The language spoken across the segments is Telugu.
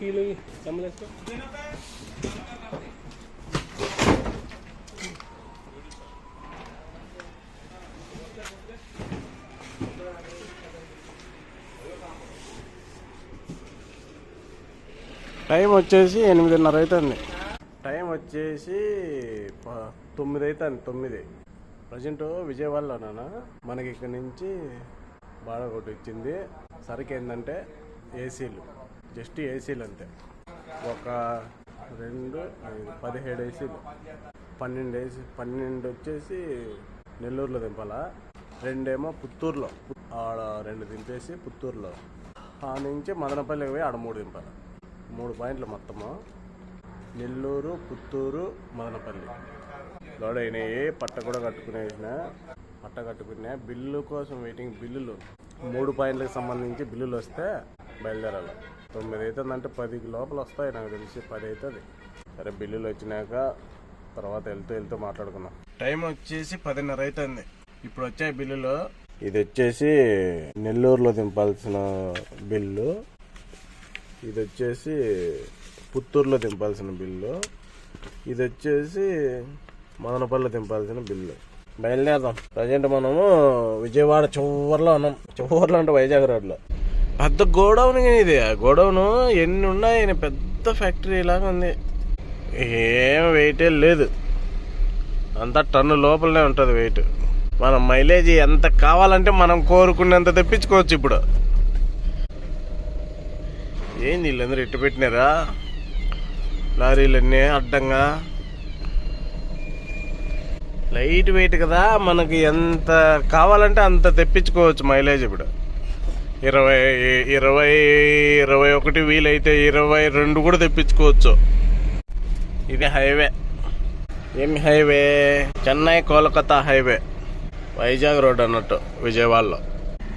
పీలు? టైం వచ్చేసి ఎనిమిదిన్నర అవుతుంది. టైం వచ్చేసి ప- తొమ్మిది అవుతుంది తొమ్మిది. ప్రజెంట్ విజయవాడలోనా మనకి ఇక్కడ నుంచి బాగా ఒకటి ఇచ్చింది సరికి ఏంటంటే ఏసీలు జస్ట్ ఏసీలు అంతే. ఒక రెండు ఐదు పదిహేడు ఏసీలు. పన్నెండు ఏసీ పన్నెండు వచ్చేసి నెల్లూరులో దింపాలా? రెండేమో పుత్తూరులో. ఆడ రెండు దింపేసి పుత్తూరులో. ఆ నుంచి మదనపల్లికి పోయి ఆడ మూడు దింపాలి? మూడు పాయింట్లు మొత్తము. నెల్లూరు పుత్తూరు మదనపల్లి. లోడ్ అయినాయి పట్ట కూడా కట్టుకునేసిన పట్ట కట్టుకునే బిల్లు కోసం వెయిటింగ్ బిల్లులు. మూడు పాయింట్లకు సంబంధించి బిల్లులు వస్తే బయలుదేరాలి. తొమ్మిది అవుతుందంటే పదికి లోపల వస్తాయి నాకు తెలిసి పది అవుతుంది సరే బిల్లులు వచ్చినాక తర్వాత వెళ్తూ వెళ్తూ మాట్లాడుకుందాం. టైం వచ్చేసి పదిన్నర అవుతుంది ఇప్పుడు వచ్చాయి బిల్లులు. ఇది వచ్చేసి నెల్లూరులో దింపాల్సిన బిల్లు. ఇది వచ్చేసి పుత్తూరులో దింపాల్సిన బిల్లు. ఇది వచ్చేసి మదనపల్లిలో దింపాల్సిన బిల్లు. బయలుదేరదాం. ప్రజెంట్ మనము విజయవాడ చివర్లో ఉన్నాం. చివర్లో అంటే వైజాగ్ రోడ్లో. పెద్ద గోడౌన్ ఇది. ఆ గోడౌన్ ఎన్ని ఉన్నాయి? పెద్ద ఫ్యాక్టరీ లాగా ఉంది. ఏం వెయిటే లేదు. అంతా టన్ను లోపలనే ఉంటుంది వెయిట్. మనం మైలేజ్ ఎంత కావాలంటే మనం కోరుకున్నంత తెప్పించుకోవచ్చు ఇప్పుడు. ఏంది వీళ్ళందరూ ఇట్టు పెట్టినారా? లారీలన్నీ అడ్డంగా. లైట్ వెయిట్ కదా మనకి ఎంత కావాలంటే అంత తెప్పించుకోవచ్చు మైలేజ్ ఇప్పుడు. ఇరవై ఇరవై ఇరవై ఒకటి వీలైతే ఇరవై రెండు కూడా తెప్పించుకోవచ్చు. ఇది హైవే. ఏమి highway? Chennai Kolkata highway. Vizag road అన్నట్టు విజయవాడలో.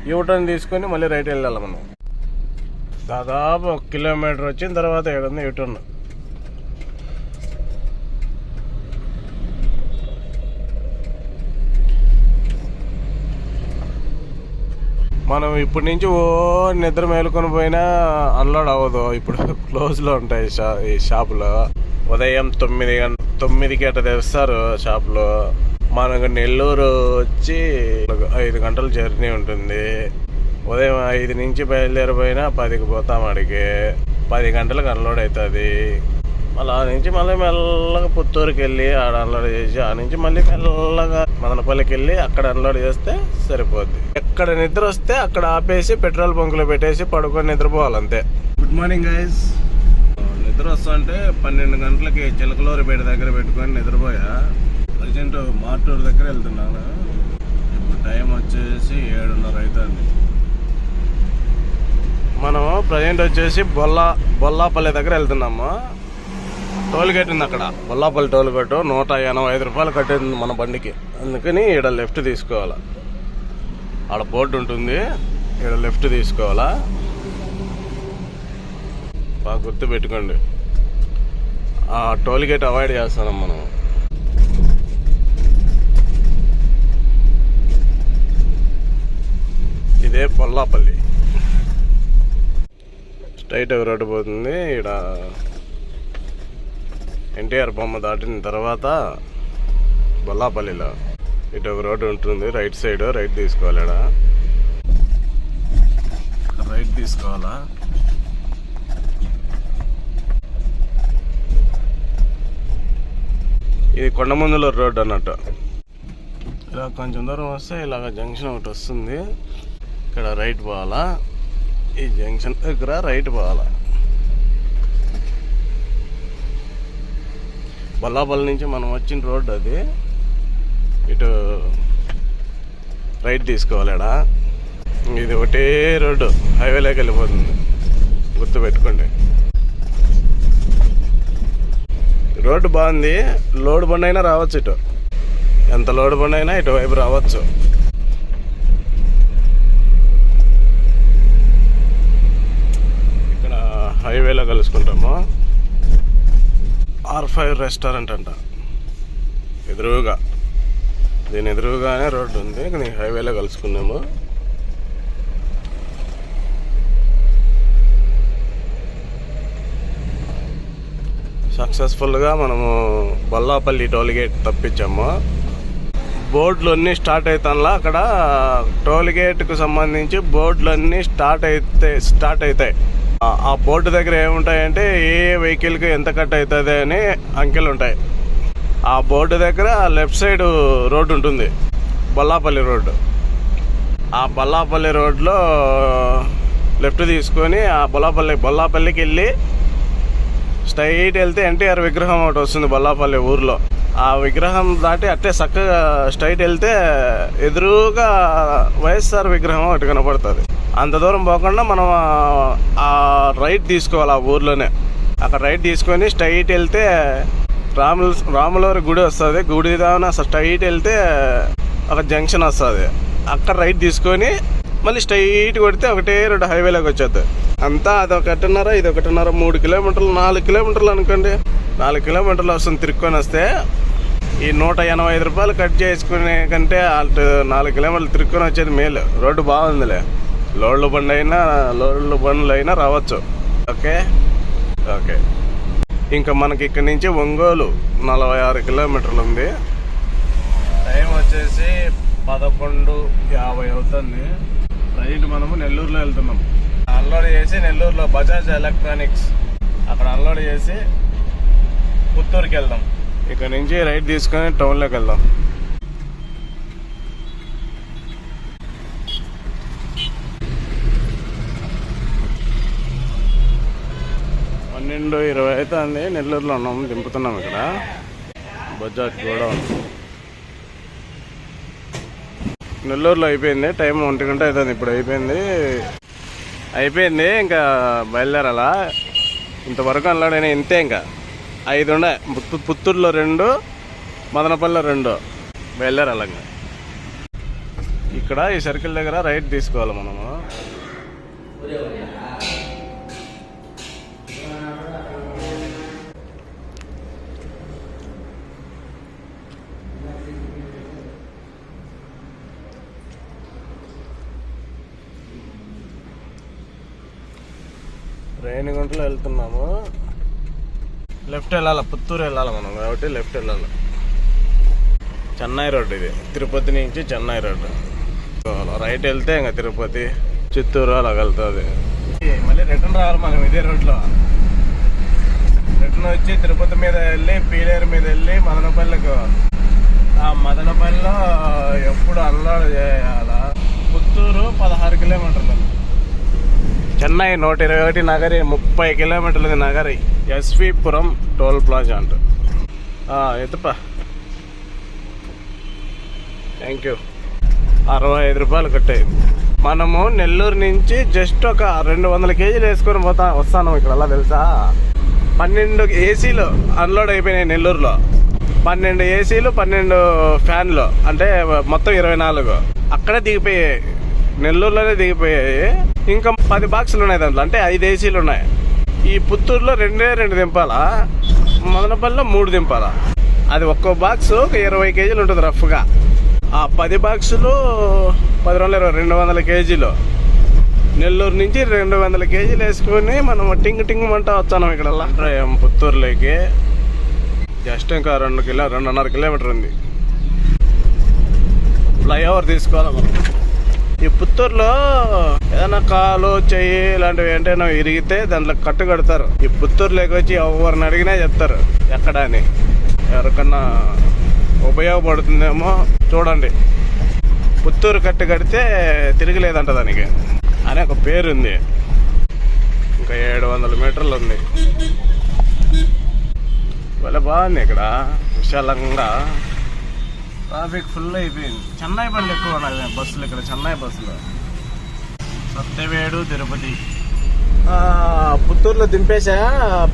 యూటర్న్ తీసుకొని మళ్ళీ రైట్ వెళ్ళాలి మనం. దాదాపు ఒక కిలోమీటర్ వచ్చిన తర్వాత ఏడుంది యూటర్న్. మనం ఇప్పటి నుంచి ఓ నిద్ర మేలుకొని పోయినా అన్లోడ్ అవ్వదు. ఇప్పుడు క్లోజ్లో ఉంటాయి షా ఈ షాపులో. ఉదయం తొమ్మిది గంట తొమ్మిదికి అట్లా తెస్తారు షాపులో. మనకు నెల్లూరు వచ్చి ఐదు గంటల జర్నీ ఉంటుంది. ఉదయం ఐదు నుంచి బయలుదేరిపోయినా పదికి పోతాం అడిగి పది గంటలకు అన్లోడ్ అవుతుంది మళ్ళీ ఆ నుంచి మళ్ళీ మెల్లగా పుత్తూరుకి వెళ్ళి ఆడ అన్లోడ్ చేసి ఆ నుంచి మళ్ళీ మెల్లగా మదనపల్లికి వెళ్ళి అక్కడ అన్లోడ్ చేస్తే సరిపోద్ది. ఎక్కడ నిద్ర వస్తే అక్కడ ఆపేసి పెట్రోల్ బంకులో పెట్టేసి పడుకొని నిద్రపోవాలి అంతే. Good morning guys. నిద్ర వస్తుంటే పన్నెండు గంటలకి చిలకలూరిపేట దగ్గర పెట్టుకొని నిద్రపోయా. ప్రజెంట్ మార్టూరు దగ్గర వెళ్తున్నాను. ఇప్పుడు టైం వచ్చేసి ఏడున్నర అవుతుంది మనము ప్రజెంట్ వచ్చేసి బొల్లా బొల్లాపల్లి దగ్గర వెళ్తున్నాము. టోల్ గేట్ ఉంది అక్కడ. బొల్లాపల్లి టోల్ గేట్ నూట ఎనభై ఐదు రూపాయలు కట్టేది మన బండికి. అందుకని ఈడ లెఫ్ట్ తీసుకోవాలా. ఆడ బోర్డు ఉంటుంది. ఈడ లెఫ్ట్ తీసుకోవాలా? బాగా గుర్తు పెట్టుకోండి. ఆ టోల్ గేట్ అవాయిడ్ చేస్తున్నాం మనం. ఇదే పొల్లాపల్లి. స్ట్రైట్ రోడ్డు పోతుంది. ఇక్కడ ఎన్టీఆర్ బొమ్మ దాటిన తర్వాత బొల్లాపల్లిలో. ఇటు ఒక రోడ్డు ఉంటుంది రైట్ సైడ్ రైట్ తీసుకోవాలి రైట్ తీసుకోవాలా? ఇది కొండమందుల రోడ్ అన్నట్టు. ఇలా కొంచెం దూరం వస్తే ఇలాగ జంక్షన్ ఒకటి వస్తుంది. ఇక్కడ రైట్ పోవాలా? ఈ జంక్షన్ దగ్గర రైట్ పోవాలా? బల్లాపల్లి నుంచి మనం వచ్చిన రోడ్ అది. ఇటు రైట్ తీసుకోవాలడా? ఇది ఒకటే రోడ్డు హైవేలోకి వెళ్ళిపోతుంది. గుర్తుపెట్టుకోండి. రోడ్డు బాగుంది లోడ్ బండి అయినా రావచ్చు ఇటు. ఎంత లోడ్ బండి అయినా ఇటువైపు రావచ్చు. ఇక్కడ హైవేలో కలుసుకుంటాము. ఆర్ ఫైవ్ రెస్టారెంట్ అంట. ఎదురుగా. దీని ఎదురుగానే రోడ్డు ఉంది. ఇక్కడ హైవేలో కలుసుకున్నాము. సక్సెస్ఫుల్గా మనము బొల్లాపల్లి టోల్గేట్ తప్పించాము. బోర్డులు అన్నీ స్టార్ట్ అవుతానులా అక్కడ టోల్గేట్కు సంబంధించి బోర్డులు అన్నీ స్టార్ట్ అయితే స్టార్ట్ అవుతాయి ఆ- బోర్డు దగ్గర ఏముంటాయంటే ఏ ఏ వెహికల్కి ఎంత కట్ అవుతుంది అని అంకెలు ఉంటాయి ఆ బోర్డు దగ్గర లెఫ్ట్ సైడ్ రోడ్డు ఉంటుంది. బొల్లాపల్లి రోడ్డు. ఆ బొల్లాపల్లి రోడ్లో లెఫ్ట్ తీసుకొని ఆ బొల్లాపల్లి బొల్లాపల్లికి వెళ్ళి స్ట్రైట్ వెళ్తే ఎన్టీఆర్ విగ్రహం ఒకటి వస్తుంది బొల్లాపల్లి ఊర్లో. ఆ విగ్రహం దాటి అట్టే చక్కగా స్ట్రైట్ వెళ్తే ఎదురుగా వైఎస్ఆర్ విగ్రహం ఒకటి కనపడుతుంది. అంత దూరం పోకుండా మనం ఆ- ఆ రైట్ తీసుకోవాలి ఆ ఊర్లోనే. అక్కడ రైట్ తీసుకొని స్ట్రైట్ వెళ్తే రాముల రాములవారి గుడి వస్తుంది. గుడి దాన స్ట్రైట్ వెళ్తే ఒక జంక్షన్ వస్తుంది. అక్కడ రైట్ తీసుకొని మళ్ళీ స్ట్రైట్ కొడితే ఒకటే రెండు హైవేలోకి వచ్చేది అంతా అది ఒకటిన్నర ఇది ఒకటిన్నర మూడు కిలోమీటర్లు నాలుగు కిలోమీటర్లు అనుకోండి. నాలుగు కిలోమీటర్లు వస్తుంది తిరుక్కొని వస్తే ఈ నూట ఎనభై ఐదు రూపాయలు కట్ చేసుకునే కంటే అటు నాలుగు కిలోమీటర్లు తిరుక్కొని వచ్చేది మేలు. రోడ్డు బాగుందిలే. లోడ్ల బండి అయినా లోడ్ల బండ్లు అయినా రావచ్చు. ఓకే? ఓకే. ఇంకా మనకి ఇక్కడి నుంచి ఒంగోలు నలభై ఆరు కిలోమీటర్లు ఉంది. టైం వచ్చేసి పదకొండు యాభై అవుతుంది. రైట్ మనము నెల్లూరులో వెళ్తున్నాం. అన్లోడ్ చేసి నెల్లూరులో బజాజ్ ఎలక్ట్రానిక్స్ అక్కడ అన్లోడ్ చేసి పుత్తూరుకి వెళ్దాం. ఇక్కడ నుంచి రైట్ తీసుకొని టౌన్లోకి వెళ్దాం. పన్నెండు ఇరవై అవుతుంది నెల్లూరులో ఉన్నాం దింపుతున్నాం ఇక్కడ. బజాజ్ కూడా ఉంది నెల్లూరులో అయిపోయింది. టైం ఒంటి గంట అవుతుంది. ఇప్పుడు అయిపోయింది. అయిపోయింది. ఇంకా బయలుదేరాలా? ఇంతవరకు అల్లాడైనా ఇంతే ఇంకా. ఐదు ఉండే పుత్తూరులో రెండు మదనపల్లిలో రెండు. బయలుదేరాలి ఇంకా? ఇక్కడ ఈ సర్కిల్ దగ్గర రైట్ తీసుకోవాలి మనము. రేణిగుంటలో వెళ్తున్నాము. లెఫ్ట్ వెళ్ళాలి? పుత్తూరు వెళ్ళాలి మనం? కాబట్టి లెఫ్ట్ వెళ్ళాలి? చెన్నై రోడ్ ఇది. తిరుపతి నుంచి చెన్నై రోడ్. రైట్ వెళ్తే ఇంకా తిరుపతి చిత్తూరు అలా వెళ్తుంది. మళ్ళీ రిటర్న్ రావాలి మనం ఇదే రోడ్లో రిటర్న్ వచ్చి తిరుపతి మీద వెళ్ళి పీలేరు మీద వెళ్ళి మదనపల్లికి. ఆ మదనపల్లిలో ఎప్పుడు అన్లోడ్ చేయాలా? పుత్తూరు పదహారు కిలోమీటర్లు. చెన్నై నూట ఇరవై ఒకటి నగరి ముప్పై కిలోమీటర్లది నగరి ఎస్విపురం టోల్ ప్లాజా అంట. ఎత్తుపా. థ్యాంక్ యూ అరవై ఐదు రూపాయలు కట్టాయి. మనము నెల్లూరు నుంచి జస్ట్ ఒక రెండు వందల కేజీలు వేసుకొని పోతా వస్తాను ఇక్కడ అలా తెలుసా? పన్నెండు ఏసీలు అన్లోడ్ అయిపోయినాయి నెల్లూరులో. పన్నెండు ఏసీలు పన్నెండు ఫ్యాన్లు అంటే మొత్తం ఇరవై నాలుగు. అక్కడే దిగిపోయాయి. నెల్లూరులోనే దిగిపోయాయి. ఇంకా పది బాక్సులు ఉన్నాయి దాంట్లో. అంటే ఐదు ఏసీలు ఉన్నాయి. ఈ పుత్తూరులో రెండే రెండు దింపాలా? మదనపల్లిలో మూడు దింపాలా? అది ఒక్కో బాక్స్ ఒక ఇరవై కేజీలు ఉంటుంది రఫ్గా. ఆ పది బాక్సులు పది రోజులు ఇరవై రెండు వందల కేజీలు. నెల్లూరు నుంచి రెండు వందల కేజీలు వేసుకొని మనం టింగ్ టింగ్ మంట వచ్చాను ఇక్కడ పుత్తూరులోకి? జస్ట్ ఇంకా రెండు కిలో రెండున్నర కిలోమీటర్ ఉంది. ఫ్లైఓవర్ తీసుకోవాలి మనం? ఈ పుత్తూరులో ఏదైనా కాలు చెయ్యి ఇలాంటివి ఏంటైనా ఇరిగితే దాంట్లో కట్టు కడతారు. ఈ పుత్తూరులోకి వచ్చి ఎవరిని అడిగినా చెప్తారు. ఎక్కడ అని. ఎవరికన్నా ఉపయోగపడుతుందేమో చూడండి. పుత్తూరు కట్టు కడితే తిరగలేదంట దానికి. అని ఒక పేరుంది. ఇంకా ఏడు వందల మీటర్లు ఉంది. వాళ్ళ బాగుంది ఇక్కడ. విశాలంగా. ట్రాఫిక్ ఫుల్ అయిపోయింది. చెన్నై బండ్లు ఎక్కువ ఉన్నాయి బస్సులు ఇక్కడ చెన్నై బస్సులు. సత్యవేడు తిరుపతి. పుత్తూరులో దింపేసా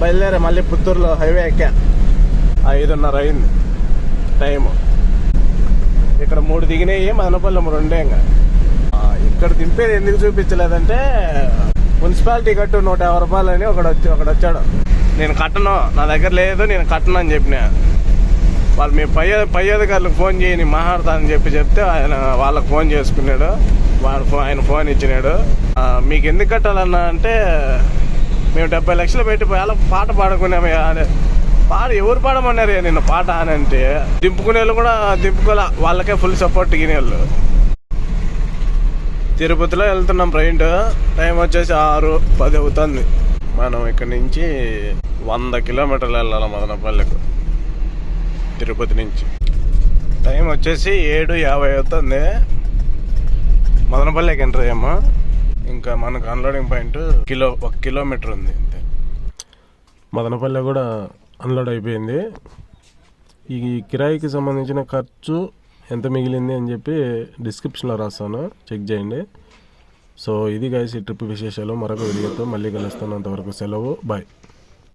బయలుదేరా మళ్ళీ పుత్తూరులో హైవే ఎక్కా. ఐదున్నర అయింది. టైము. ఇక్కడ మూడు దిగినాయి మదనపల్లి రెండే ఇంకా. ఇక్కడ దింపేది ఎందుకు చూపించలేదంటే మున్సిపాలిటీ కట్టు నూట యాభై రూపాయలు అని ఒకడు వచ్చి ఒకడు వచ్చాడు. నేను కట్టను నా దగ్గర లేదు నేను కట్టను అని చెప్పినా. వాళ్ళు మీ పై పై అధికారులకు ఫోన్ చేయని మాట్లాడతానని చెప్పి చెప్తే ఆయన వాళ్ళకి ఫోన్ చేసుకున్నాడు. వాడు ఆయన ఫోన్ ఇచ్చినాడు. మీకు ఎందుకు కట్టాలన్నా అంటే మేము డెబ్బై లక్షలు పెట్టి వాళ్ళ పాట పాడుకున్నామయ్యా అని పాట ఎవరు పాడమన్నారు నిన్న పాట అని అంటే దింపుకునే వాళ్ళు కూడా దింపుకోలే. వాళ్ళకే ఫుల్ సపోర్ట్ వాళ్ళు తిరుపతిలో వెళ్తున్నాం ట్రైన్ టైం వచ్చేసి ఆరు పది అవుతుంది. మనం ఇక్కడ నుంచి వంద కిలోమీటర్లు వెళ్ళాలి మదనపల్లికి. తిరుపతి నుంచి. టైం వచ్చేసి ఏడు యాభై అవుతుంది. మదనపల్లికి ఎంటర్ అయ్యామా. ఇంకా మనకు అన్లోడింగ్ పాయింట్ కిలో ఒక కిలోమీటర్ ఉంది అంతే. మదనపల్లె కూడా అన్లోడ్ అయిపోయింది. ఈ కిరాయికి సంబంధించిన ఖర్చు ఎంత మిగిలింది అని చెప్పి డిస్క్రిప్షన్లో రాస్తాను. చెక్ చేయండి. సో ఇది గైస్ ఈ ట్రిప్ విశేషాలు. మరొక వీడియోతో మళ్ళీ కలుస్తాను. అంతవరకు సెలవు. బాయ్